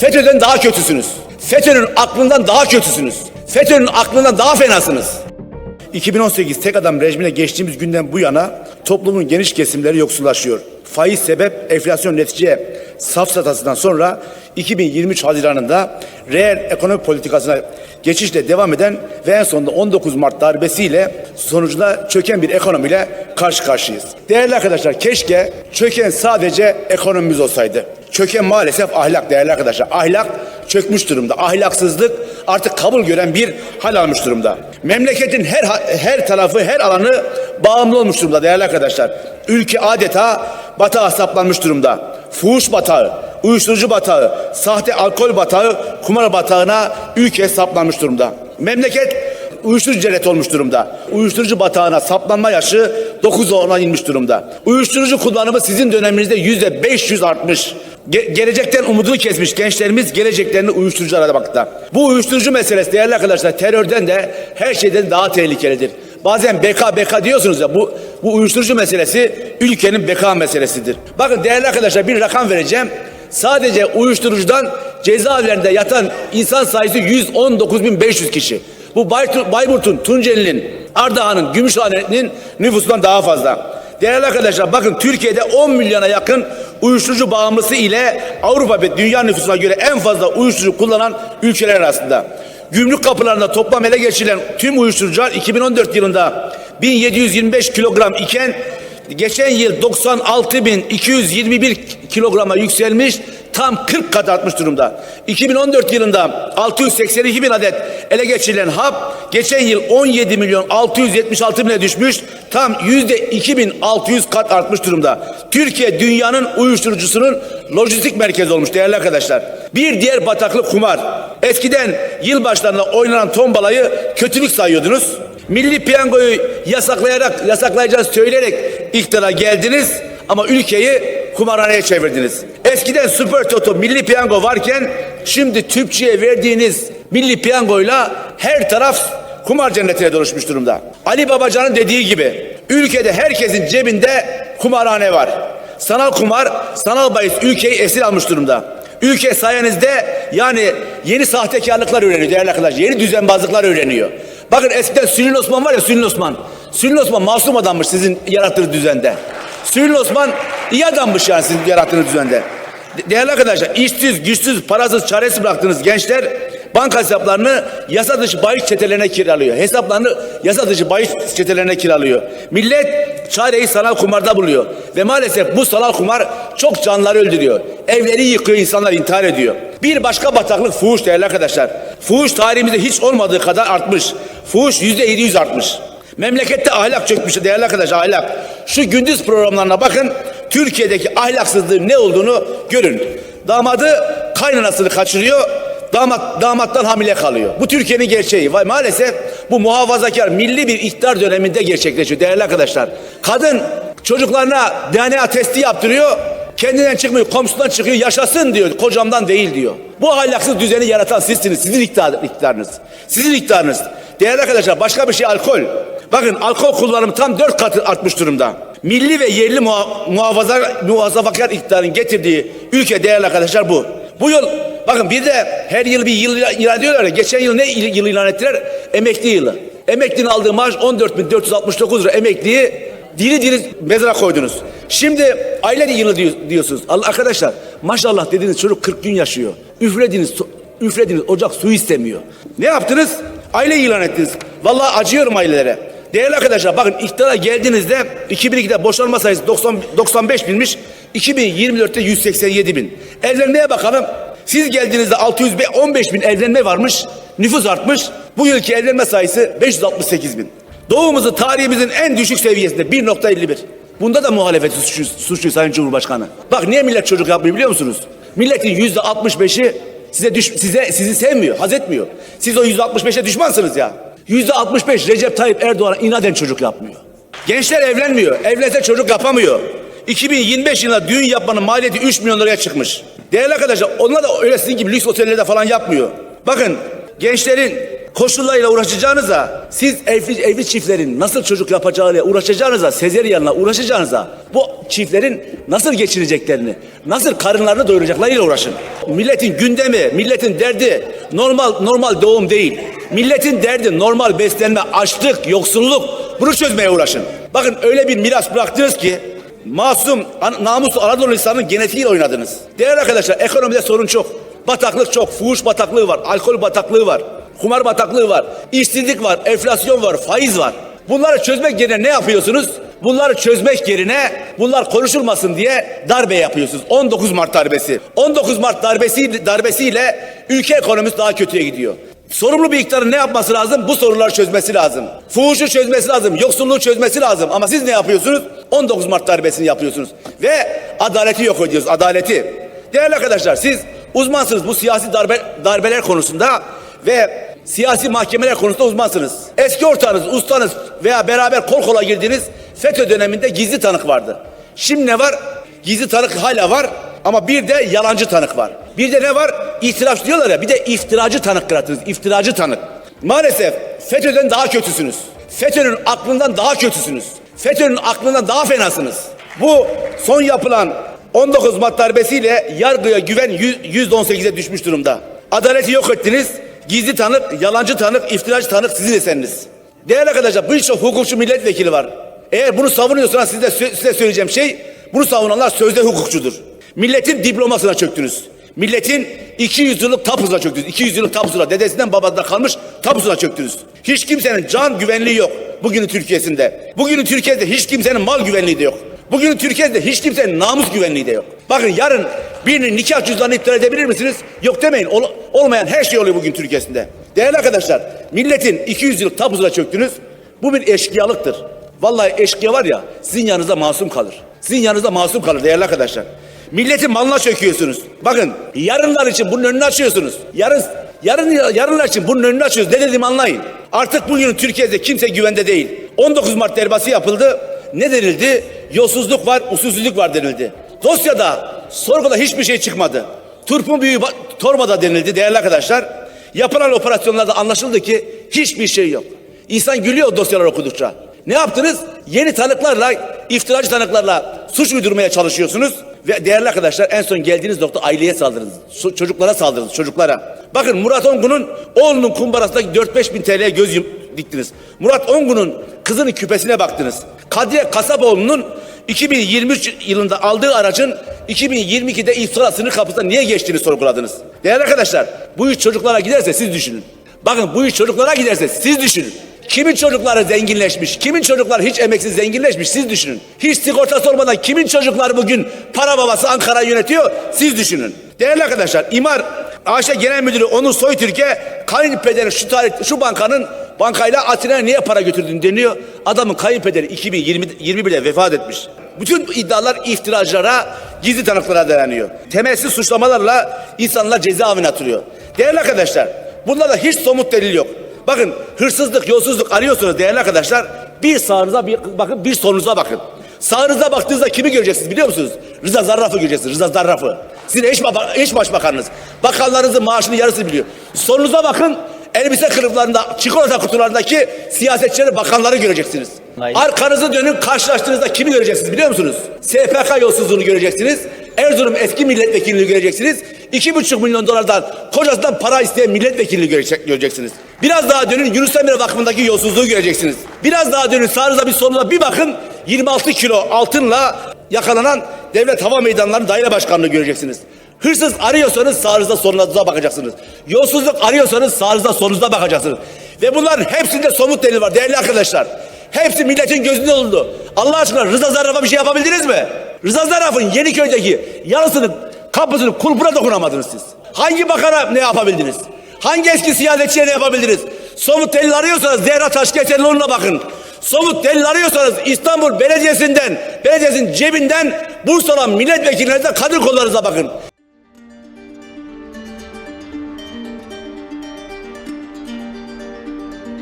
FETÖ'den daha kötüsünüz. FETÖ'nün aklından daha kötüsünüz. FETÖ'nün aklından daha fenasınız. 2018 tek adam rejimine geçtiğimiz günden bu yana toplumun geniş kesimleri yoksullaşıyor. Faiz sebep enflasyon netice safsatasından sonra 2023 Haziran'ında reel ekonomi politikasına geçişle devam eden ve en sonunda 19 Mart darbesiyle sonucunda çöken bir ekonomiyle karşı karşıyayız. Değerli arkadaşlar keşke çöken sadece ekonomimiz olsaydı. Çöken maalesef ahlak değerli arkadaşlar. Ahlak çökmüş durumda. Ahlaksızlık artık kabul gören bir hal almış durumda. Memleketin her her tarafı, her alanı bağımlı olmuş durumda değerli arkadaşlar. Ülke adeta batağa saplanmış durumda. Fuhuş batağı, uyuşturucu batağı, sahte alkol batağı, kumar batağına ülke saplanmış durumda. Memleket uyuşturucu cenneti olmuş durumda. Uyuşturucu batağına saplanma yaşı 9 10'a inmiş durumda. Uyuşturucu kullanımı sizin döneminizde yüzde 500 artmış. Ge- gelecekten umudunu kesmiş gençlerimiz geleceklerini uyuşturucu aramakta. Bu uyuşturucu meselesi değerli arkadaşlar terörden de her şeyden daha tehlikelidir. Bazen beka beka diyorsunuz ya bu bu uyuşturucu meselesi ülkenin beka meselesidir. Bakın değerli arkadaşlar bir rakam vereceğim. Sadece uyuşturucudan cezaevlerinde yatan insan sayısı 119.500 kişi. Bu Bayburt'un, Tunceli'nin, Ardahan'ın, Gümüşhane'nin nüfusundan daha fazla. Değerli arkadaşlar bakın Türkiye'de 10 milyona yakın uyuşturucu bağımlısı ile Avrupa ve dünya nüfusuna göre en fazla uyuşturucu kullanan ülkeler arasında. Gümrük kapılarında toplam ele geçirilen tüm uyuşturucular 2014 yılında 1725 kilogram iken geçen yıl 96.221 kilograma yükselmiş tam 40 kat artmış durumda. 2014 yılında 682 bin adet ele geçirilen hap geçen yıl 17 milyon 676 bine düşmüş tam yüzde 2600 kat artmış durumda. Türkiye dünyanın uyuşturucusunun lojistik merkezi olmuş değerli arkadaşlar. Bir diğer bataklık kumar. Eskiden yılbaşlarında oynanan tombalayı kötülük sayıyordunuz. Milli piyangoyu yasaklayarak, yasaklayacağız söyleyerek iktidara geldiniz ama ülkeyi kumarhaneye çevirdiniz. Eskiden Süper Toto milli piyango varken şimdi Tüpçü'ye verdiğiniz milli piyangoyla her taraf kumar cennetine dönüşmüş durumda. Ali Babacan'ın dediği gibi ülkede herkesin cebinde kumarhane var. Sanal kumar, sanal bahis ülkeyi esir almış durumda. Ülke sayenizde yani yeni sahtekarlıklar öğreniyor değerli arkadaşlar. Yeni düzenbazlıklar öğreniyor. Bakın eskiden Sülün Osman var ya Sülün Osman. Sülün Osman masum adammış sizin yarattığınız düzende. Sülün Osman iyi adammış yani sizin yarattığınız düzende. De- Değerli arkadaşlar işsiz, güçsüz, parasız, çaresiz bıraktığınız gençler banka hesaplarını yasa dışı bahis çetelerine kiralıyor. Hesaplarını yasa dışı bahis çetelerine kiralıyor. Millet çareyi sanal kumarda buluyor. Ve maalesef bu sanal kumar çok canları öldürüyor. Evleri yıkıyor, insanlar intihar ediyor. Bir başka bataklık fuhuş değerli arkadaşlar. Fuhuş tarihimizde hiç olmadığı kadar artmış. Fuhuş yüzde 700 artmış. Memlekette ahlak çökmüş değerli arkadaşlar ahlak. Şu gündüz programlarına bakın Türkiye'deki ahlaksızlığın ne olduğunu görün. Damadı kaynanasını kaçırıyor. Damat damattan hamile kalıyor. Bu Türkiye'nin gerçeği. Ve maalesef bu muhafazakar milli bir iktidar döneminde gerçekleşiyor değerli arkadaşlar. Kadın çocuklarına DNA testi yaptırıyor. Kendinden çıkmıyor, komşudan çıkıyor, yaşasın diyor, kocamdan değil diyor. Bu ahlaksız düzeni yaratan sizsiniz, sizin iktidar, iktidarınız. Sizin iktidarınız. Değerli arkadaşlar başka bir şey alkol. Bakın alkol kullanımı tam dört katı artmış durumda. Milli ve yerli muha- muhafaza, muhafazakar iktidarın getirdiği ülke değerli arkadaşlar bu. Bu yıl bakın bir de her yıl bir yıl ilan ediyorlar ya. Geçen yıl ne yıl ilan ettiler? Emekli yılı. Emeklinin aldığı maaş 14.469 lira emekliyi diri diri mezara koydunuz. Şimdi aile yılı diyor- diyorsunuz. Arkadaşlar maşallah dediğiniz çocuk 40 gün yaşıyor. Üflediniz, üflediniz ocak su istemiyor. Ne yaptınız? Aile ilan ettiniz. Vallahi acıyorum ailelere. Değerli arkadaşlar bakın iktidara geldiğinizde 2002'de boşanma sayısı 90, 95 binmiş. 2024'te 187 bin. Evlenmeye bakalım. Siz geldiğinizde 615 bin evlenme varmış. Nüfus artmış. Bu yılki evlenme sayısı 568 bin. Doğumuzun tarihimizin en düşük seviyesinde 1.51. Bunda da muhalefeti suçlu, suçlu Sayın Cumhurbaşkanı. Bak niye millet çocuk yapmıyor biliyor musunuz? Milletin yüzde 65'i size düş, size sizi sevmiyor, haz etmiyor. Siz o yüzde 65'e düşmansınız ya. Yüzde 65 Recep Tayyip Erdoğan'a inaden çocuk yapmıyor. Gençler evlenmiyor. Evlense çocuk yapamıyor. 2025 yılında düğün yapmanın maliyeti 3 milyon liraya çıkmış. Değerli arkadaşlar onlar da öyle sizin gibi lüks otellerde falan yapmıyor. Bakın gençlerin koşullarıyla uğraşacağınıza, siz evli, evli çiftlerin nasıl çocuk yapacağıyla uğraşacağınıza, sezeryanla uğraşacağınıza, bu çiftlerin nasıl geçineceklerini, nasıl karınlarını doyuracaklarıyla uğraşın. Milletin gündemi, milletin derdi normal normal doğum değil. Milletin derdi normal beslenme, açlık, yoksulluk. Bunu çözmeye uğraşın. Bakın öyle bir miras bıraktınız ki masum, namuslu Anadolu insanının genetiğiyle oynadınız. Değerli arkadaşlar ekonomide sorun çok. Bataklık çok, fuhuş bataklığı var, alkol bataklığı var, kumar bataklığı var, işsizlik var, enflasyon var, faiz var. Bunları çözmek yerine ne yapıyorsunuz? Bunları çözmek yerine bunlar konuşulmasın diye darbe yapıyorsunuz. 19 Mart darbesi. 19 Mart darbesi darbesiyle ülke ekonomisi daha kötüye gidiyor. Sorumlu bir iktidarın ne yapması lazım? Bu soruları çözmesi lazım. Fuhuşu çözmesi lazım. Yoksulluğu çözmesi lazım. Ama siz ne yapıyorsunuz? 19 Mart darbesini yapıyorsunuz. Ve adaleti yok ediyorsunuz. Adaleti. Değerli arkadaşlar siz uzmansınız bu siyasi darbe, darbeler konusunda ve siyasi mahkemeler konusunda uzmansınız. Eski ortağınız, ustanız veya beraber kol kola girdiğiniz FETÖ döneminde gizli tanık vardı. Şimdi ne var? Gizli tanık hala var ama bir de yalancı tanık var. Bir de ne var? İtiraf diyorlar ya bir de iftiracı tanık yarattınız. İftiracı tanık. Maalesef FETÖ'den daha kötüsünüz. FETÖ'nün aklından daha kötüsünüz. FETÖ'nün aklından daha fenasınız. Bu son yapılan 19 Mart darbesiyle yargıya güven yüz- %18'e düşmüş durumda. Adaleti yok ettiniz. Gizli tanık, yalancı tanık, iftiracı tanık sizin eseriniz. Değerli arkadaşlar birçok hukukçu milletvekili var. Eğer bunu savunuyorsanız size, size söyleyeceğim şey bunu savunanlar sözde hukukçudur. Milletin diplomasına çöktünüz. Milletin 200 yıllık tapusuna çöktünüz. 200 yıllık tapusuna dedesinden babasından kalmış tapusuna çöktünüz. Hiç kimsenin can güvenliği yok bugünün Türkiye'sinde. Bugünün Türkiye'de hiç kimsenin mal güvenliği de yok. Bugünün Türkiye'de hiç kimsenin namus güvenliği de yok. Bakın yarın birinin nikah cüzdanını iptal edebilir misiniz? Yok demeyin. Ol- olmayan her şey oluyor bugün Türkiye'sinde. Değerli arkadaşlar, milletin 200 yıllık tapusuna çöktünüz. Bu bir eşkıyalıktır. Vallahi eşkıya var ya sizin yanınızda masum kalır. Sizin yanınızda masum kalır değerli arkadaşlar. Milletin malına çöküyorsunuz. Bakın yarınlar için bunun önünü açıyorsunuz. Yarın yarın yarınlar için bunun önünü açıyoruz. Ne dediğimi anlayın. Artık bugün Türkiye'de kimse güvende değil. 19 Mart derbası yapıldı. Ne denildi? Yolsuzluk var, usulsüzlük var denildi. Dosyada, sorguda hiçbir şey çıkmadı. Turpun büyüğü ba- torbada denildi değerli arkadaşlar. Yapılan operasyonlarda anlaşıldı ki hiçbir şey yok. İnsan gülüyor dosyalar okudukça. Ne yaptınız? Yeni tanıklarla, iftiracı tanıklarla suç uydurmaya çalışıyorsunuz. Ve değerli arkadaşlar en son geldiğiniz nokta aileye saldırdınız. Çocuklara saldırdınız, çocuklara. Bakın Murat Ongun'un oğlunun kumbarasındaki 4-5 bin TL'ye göz diktiniz. Murat Ongun'un kızının küpesine baktınız. Kadriye Kasaboğlu'nun 2023 yılında aldığı aracın 2022'de iftira sınır kapısında niye geçtiğini sorguladınız. Değerli arkadaşlar bu iş çocuklara giderse siz düşünün. Bakın bu iş çocuklara giderse siz düşünün. Kimin çocukları zenginleşmiş, kimin çocukları hiç emeksiz zenginleşmiş siz düşünün. Hiç sigortası olmadan kimin çocukları bugün para babası Ankara yönetiyor siz düşünün. Değerli arkadaşlar İmar AŞ Genel Müdürü Onur Soytürk'e kayınpederi şu tarih şu bankanın bankayla Atina'ya niye para götürdün deniyor. Adamın kayınpederi 2021'de vefat etmiş. Bütün iddialar iftiracılara, gizli tanıklara dayanıyor. Temelsiz suçlamalarla insanlar cezaevine atılıyor. Değerli arkadaşlar, bunlarda hiç somut delil yok. Bakın hırsızlık, yolsuzluk arıyorsunuz değerli arkadaşlar. Bir sağınıza bir bakın, bir solunuza bakın. Sağınıza baktığınızda kimi göreceksiniz biliyor musunuz? Rıza Zarraf'ı göreceksiniz. Rıza Zarraf'ı. Sizin eş, baba, eş başbakanınız. Bakanlarınızın maaşının yarısını biliyor. Solunuza bakın. Elbise kılıflarında, çikolata kutularındaki siyasetçileri, bakanları göreceksiniz. Hayır. Arkanızı dönün karşılaştığınızda kimi göreceksiniz biliyor musunuz? SPK yolsuzluğunu göreceksiniz. Erzurum eski milletvekilini göreceksiniz. İki buçuk milyon dolardan kocasından para isteyen milletvekilini görecek, göreceksiniz. Biraz daha dönün Yunus Emre Vakfı'ndaki yolsuzluğu göreceksiniz. Biraz daha dönün sağınıza bir soluna bir bakın 26 kilo altınla yakalanan devlet hava meydanlarının daire başkanlığı göreceksiniz. Hırsız arıyorsanız sağınıza solunuza bakacaksınız. Yolsuzluk arıyorsanız sağınıza solunuza bakacaksınız. Ve bunların hepsinde somut delil var değerli arkadaşlar. Hepsi milletin gözünde oldu. Allah aşkına Rıza Zarrab'a bir şey yapabildiniz mi? Rıza Zarrab'ın Yeniköy'deki yarısının kapısının kulpuna dokunamadınız siz. Hangi bakana ne yapabildiniz? Hangi eski siyasetçiye ne yapabildiniz? Somut delil arıyorsanız Zehra Taşkeseloğlu'na bakın. Somut delil arıyorsanız İstanbul Belediyesi'nden, belediyesinin cebinden burs alan milletvekillerinize kadın kollarınıza bakın.